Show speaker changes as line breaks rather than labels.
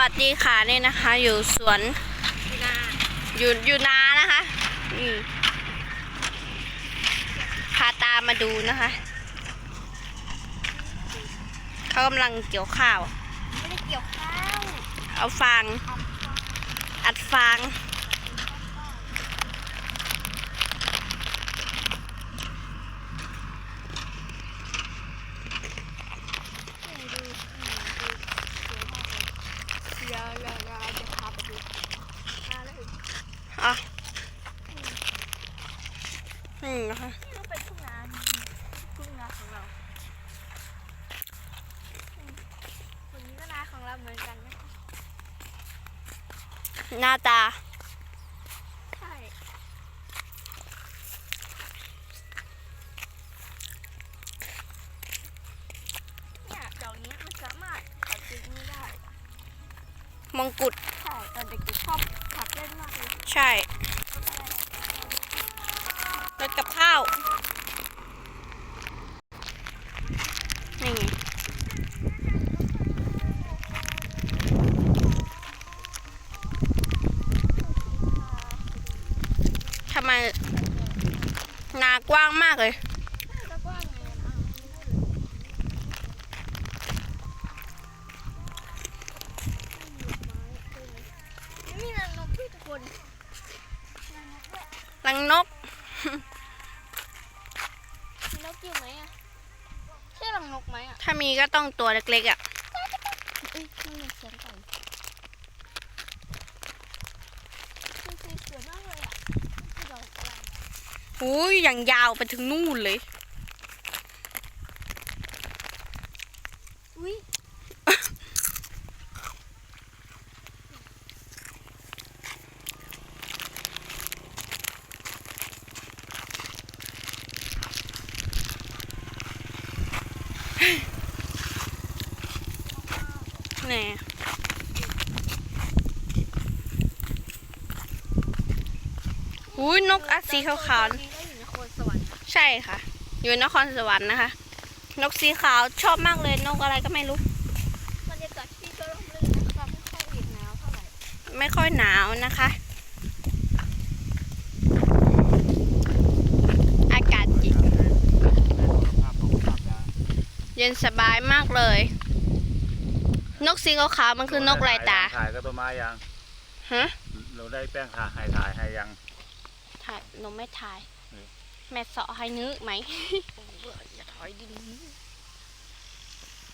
วัสดีค่ะนี่นะคะ อยู่สวนอยู่อยู่นานะคะอืมพาตามมาดูนะคะ เขากำลังเกี่ยวข้าว
ไม่ได้เกี่ยวข้าว
เอาฟาง อัดฟาง
เดี๋ยวเดี๋ยวเราจะพาไปดูมาเลย
อะ นี่นะคะ
นี่เราเป็นทุ่งนาทุ่งนาของเราวันนี้ก็นาของเราเหมือนกันนะคะ
หน้าตา
ใช่เนี่ยดอกนี้มันสามารถตัดทิ้งไม่ได้
มงกุฎ
ใช่ตอนเด็กๆชอบขับเล่นมากเลย
ใช่ ไมนากว้างมากเลย
แล้วก็ไงอะนี่นางนกพี่ทุกคนนางนกด้วย
ลังนก
มีนกอยู่ไหมอะใช่รังนกไหมอะ
ถ้ามีก็ต้องตัวเล็กๆอะ
เอ้ยมันมีเสียงไก่มันสีสวยมากเลยอะมันคือดอกอะไร
อุ้ยอย่างยาวไปถึงนู่นเลย
อุ้ย
แน่ อุ้ยนกอัดสีขาว
ตัวนี้ก็อยู่ในโคนสวรรค์
ๆใช่ค่ะ อยู่นครสวรรค์นะคะ นกสีขาวชอบมากเลยนกอะไรก็ไม่รู้
บรรยากาศที่ก็ร่มรื่นนะคะไม่ค่อยเหน็บหนาวเท่าไหร่
ไม่ค่อยหนาวนะคะ อากาศเย็นเย็นสบายมากเลย นกสีขาวๆมันคือนกลายตา
ถ่ายก็ต้นไม้ยัง
ฮะ
เราได้แป้งถ่ายถ่ายให้ยัง
ถ่ายหนูไม่ถ่าย
เออ
แม่เสาะให้นึกไหม
โอ้เบื่ออย่าถอยดิน